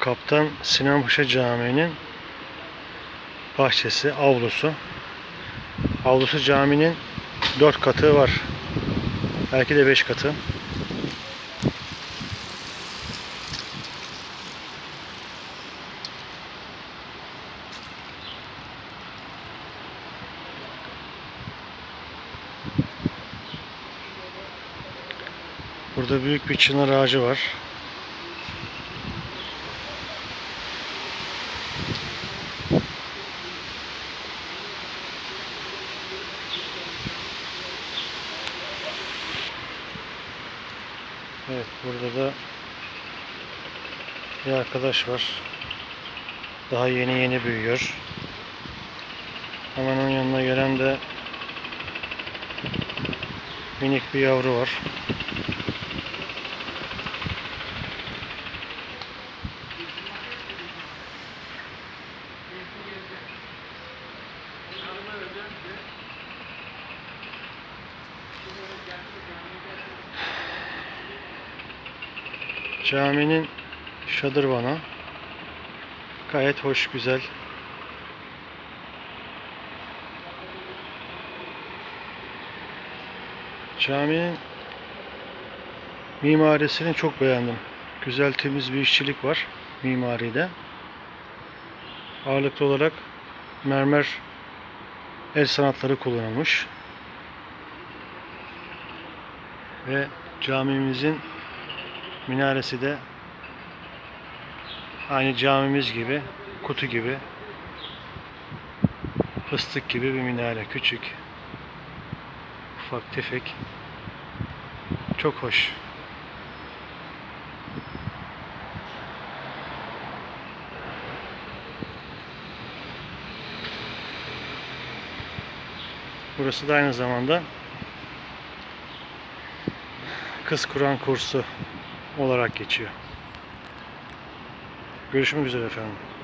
Kaptan Sinan Paşa Camii'nin bahçesi, avlusu. Avlusu caminin 4 katı var. Belki de 5 katı. Burada büyük bir çınar ağacı var. Evet burada da bir arkadaş var. Daha yeni yeni büyüyor. Hemen onun yanına gelen de minik bir yavru var. Caminin şadırvanı gayet hoş, güzel. Caminin mimarisini çok beğendim. Güzel temiz bir işçilik var mimaride. Ağırlıklı olarak mermer el sanatları kullanılmış. Ve camimizin minaresi de aynı camimiz gibi, kutu gibi, fıstık gibi bir minare. Küçük, ufak tefek. Çok hoş. Burası da aynı zamanda Kız Kur'an kursu olarak geçiyor. Görüşmek üzere efendim.